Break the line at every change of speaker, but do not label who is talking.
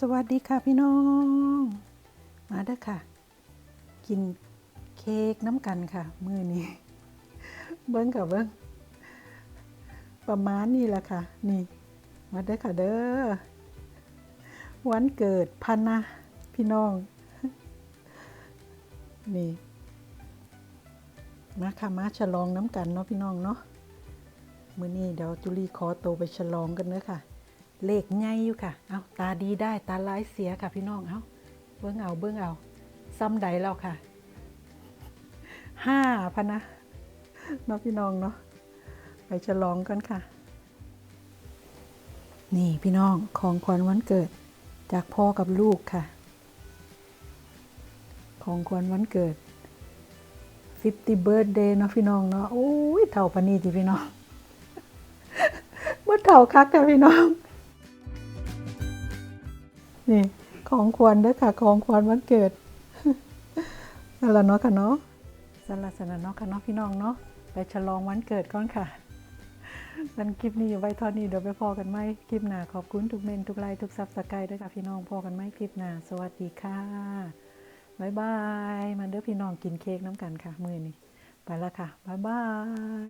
สวัสดีค่ะพี่น้อง มาเด้อค่ะ กินเค้กน้ำกันค่ะ มื้อนี้ เบิ้งกับเบิ้งประมาณนี้แหละค่ะ นี่ มาเด้อค่ะเด้อวันเกิดพันนะพี่น้อง นี่ มาค่ะมาฉลองน้ำกันเนาะพี่น้องเนาะมื้อนี้เดี๋ยวจุลีขอโตไปฉลองกันเด้อค่ะ เลขใหญ่อยู่ค่ะ เอาตาดีได้ตาร้ายเสียค่ะพี่น้อง เอาเบิ้องเอาเบิ้องเอา ซ้ำใดแล้วค่ะ ห้าพันนะเนาะพี่น้องเนาะ ไปฉลองกันค่ะ นี่พี่น้องของขวัญวันเกิดจากพ่อกับลูกค่ะ ของขวัญวันเกิด50 birthday เนาะพี่น้องเนาะ โอ้ยเท่าปานนีทีพี่น้องว่าเท่าคักแต่พี่น้อง นี่ของควรด้อค่ะ ของควรวันเกิดนั่นละเนาะค่ะเนาะสลัสนะเนาะค่ะเนาะพี่น้องเนาะไปฉลองวันเกิดก่อนค่ะนั้นคลิปนี้อยู่ไว้เท่านี้เดี๋ยวไปพอกันไหมคลิปหน้าขอบคุณทุกเมนทุกไลค์ทุกซับสไครต์ด้วยค่ะพี่น้องพอกันไหมคลิปหน้าสวัสดีค่ะบายบายมาเด้อพี่น้องกินเค้กน้ำกันค่ะ มือนี้ไปแล้วค่ะบายบาย